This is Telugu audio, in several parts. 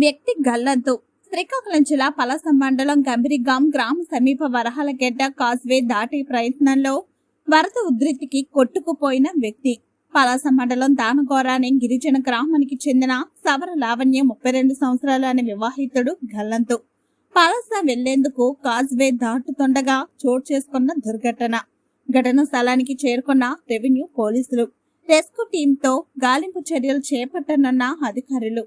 వ్యక్తి గల్లంతు. శ్రీకాకుళం జిల్లా పలస మండలం గంభీరిగాం గ్రామ సమీప వరహాలగెడ్డ కాజ్వే దాటే ప్రయత్నంలో వరద ఉధృతికి కొట్టుకుపోయిన వ్యక్తి. పలాస మండలం దానగోరాని గిరిజన గ్రామానికి చెందిన సవర లావణ్య ముప్పై రెండు సంవత్సరాలు అనే వివాహితుడు గల్లంతు. పలాస వెళ్ళేందుకు కాజ్వే దాటుతుండగా చోటు చేసుకున్న దుర్ఘటన. ఘటన స్థలానికి చేరుకున్న రెవెన్యూ పోలీసులు. రెస్క్యూ టీంతో గాలింపు చర్యలు చేపట్టనున్న అధికారులు.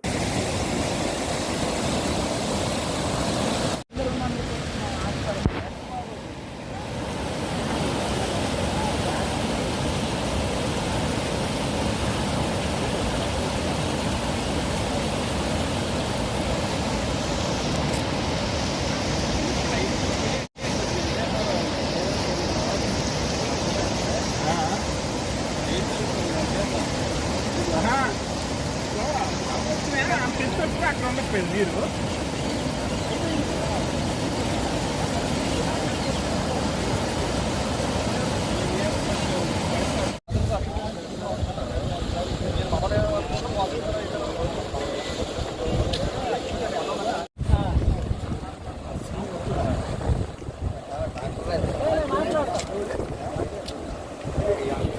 Instagram é perdido, não? Yeah.